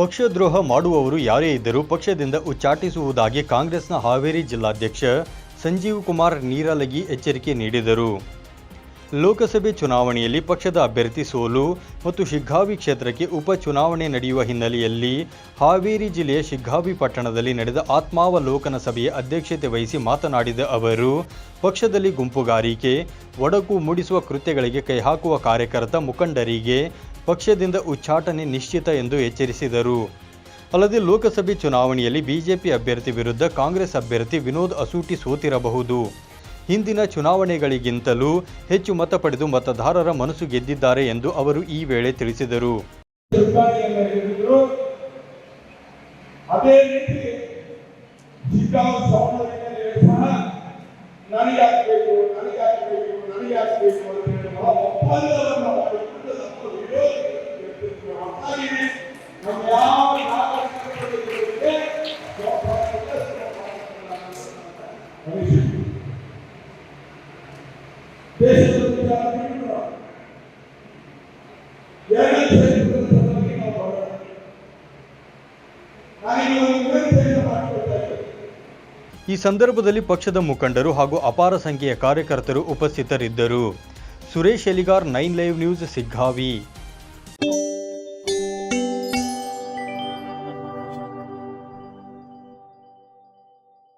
ಪಕ್ಷದ್ರೋಹ ಮಾಡುವವರು ಯಾರೇ ಇದ್ದರೂ ಪಕ್ಷದಿಂದ ಉಚ್ಚಾಟಿಸುವುದಾಗಿ ಕಾಂಗ್ರೆಸ್ನ ಹಾವೇರಿ ಜಿಲ್ಲಾಧ್ಯಕ್ಷ ಸಂಜೀವ್ ಕುಮಾರ್ ನೀರಲಗಿ ಎಚ್ಚರಿಕೆ ನೀಡಿದರು. ಲೋಕಸಭೆ ಚುನಾವಣೆಯಲ್ಲಿ ಪಕ್ಷದ ಅಭ್ಯರ್ಥಿ ಸೋಲು ಮತ್ತು ಶಿಗ್ಗಾವಿ ಕ್ಷೇತ್ರಕ್ಕೆ ಉಪಚುನಾವಣೆ ನಡೆಯುವ ಹಿನ್ನೆಲೆಯಲ್ಲಿ ಹಾವೇರಿ ಜಿಲ್ಲೆಯ ಶಿಗ್ಗಾವಿ ಪಟ್ಟಣದಲ್ಲಿ ನಡೆದ ಆತ್ಮಾವಲೋಕನ ಸಭೆಯ ಅಧ್ಯಕ್ಷತೆ ವಹಿಸಿ ಮಾತನಾಡಿದ ಅವರು, ಪಕ್ಷದಲ್ಲಿ ಗುಂಪುಗಾರಿಕೆ, ಒಡಕು ಮೂಡಿಸುವ ಕೃತ್ಯಗಳಿಗೆ ಕೈಹಾಕುವ ಕಾರ್ಯಕರ್ತ ಮುಖಂಡರಿಗೆ ಪಕ್ಷದಿಂದ ಉಚ್ಚಾಟನೆ ನಿಶ್ಚಿತ ಎಂದು ಎಚ್ಚರಿಸಿದರು. ಅಲ್ಲದೆ ಲೋಕಸಭೆ ಚುನಾವಣೆಯಲ್ಲಿ ಬಿಜೆಪಿ ಅಭ್ಯರ್ಥಿ ವಿರುದ್ಧ ಕಾಂಗ್ರೆಸ್ ಅಭ್ಯರ್ಥಿ ವಿನೋದ್ ಅಸೂಟಿ ಸೋತಿರಬಹುದು. ಹಿಂದಿನ ಚುನಾವಣೆಗಳಿಗಿಂತಲೂ ಹೆಚ್ಚು ಮತ ಪಡೆದು ಮತದಾರರ ಮನಸ್ಸು ಗೆದ್ದಿದ್ದಾರೆ ಎಂದು ಅವರು ಈ ವೇಳೆ ತಿಳಿಸಿದರು. ನನಗೆ ಈ ಸಂದರ್ಭದಲ್ಲಿ ಪಕ್ಷದ ಮುಖಂಡರು ಹಾಗೂ ಅಪಾರ ಸಂಖ್ಯೆಯ ಕಾರ್ಯಕರ್ತರು ಉಪಸ್ಥಿತರಿದ್ದರು. Suresh Eligar, nine live news, Siggavi.